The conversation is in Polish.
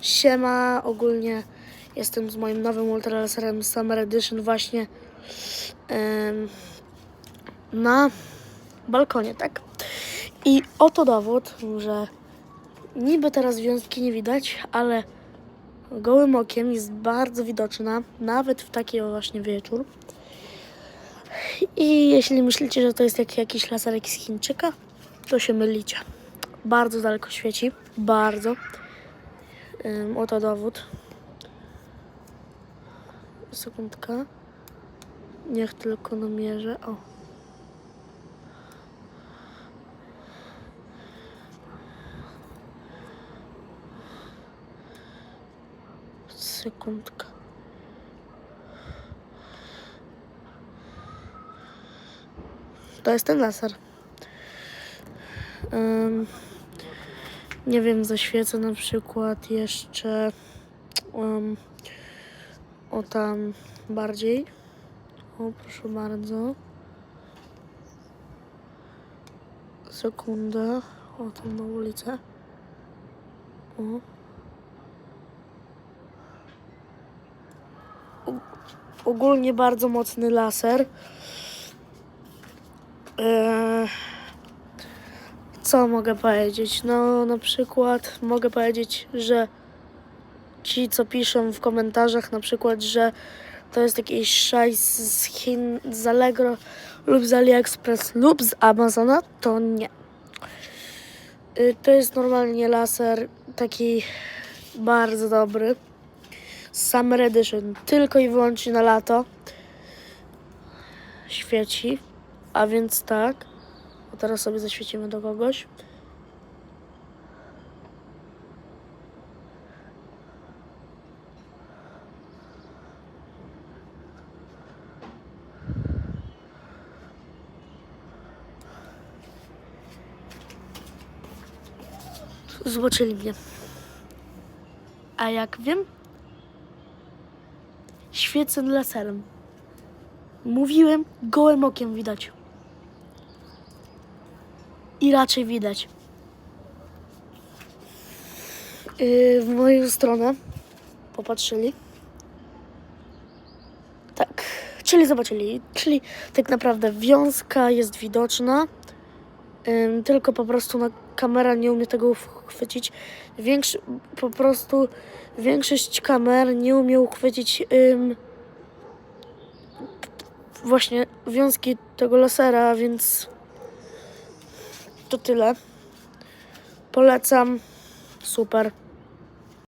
Siema, ogólnie jestem z moim nowym ultralaserem Summer Edition właśnie em, na balkonie, tak? I oto dowód, że niby teraz wiązki nie widać, ale gołym okiem jest bardzo widoczna, nawet w taki właśnie wieczór. I jeśli myślicie, że to jest jak, jakiś laserek z Chińczyka, to się mylicie. Bardzo daleko świeci, bardzo. Oto dowód. Sekundka. Niech tylko namierzę. O. Sekundka. To jest ten laser. Ym, nie wiem, zaświecę na przykład jeszcze um, o tam bardziej. O, proszę bardzo. Sekunda. O, tam na ulicę. O- Ogólnie bardzo mocny laser. Eee, co mogę powiedzieć? No, na przykład mogę powiedzieć, że ci, co piszą w komentarzach, na przykład, że to jest jakiś szajs z Chin, z Allegro lub z AliExpress lub z Amazona, to nie. Y, To jest normalnie laser taki bardzo dobry. Summer Edition, tylko i wyłącznie na lato. Świeci, a więc tak. Teraz sobie zaświecimy do kogoś. Zobaczyli mnie. A jak wiem, świecę laserem. Mówiłem, gołym okiem widać. I raczej widać. Yy, w moją stronę popatrzyli. Tak, czyli zobaczyli. Czyli tak naprawdę wiązka jest widoczna. Tylko po prostu na kamera nie umie tego uchwycić. Większy, po prostu większość kamer nie umie uchwycić ym, właśnie wiązki tego lasera, więc to tyle. Polecam. Super.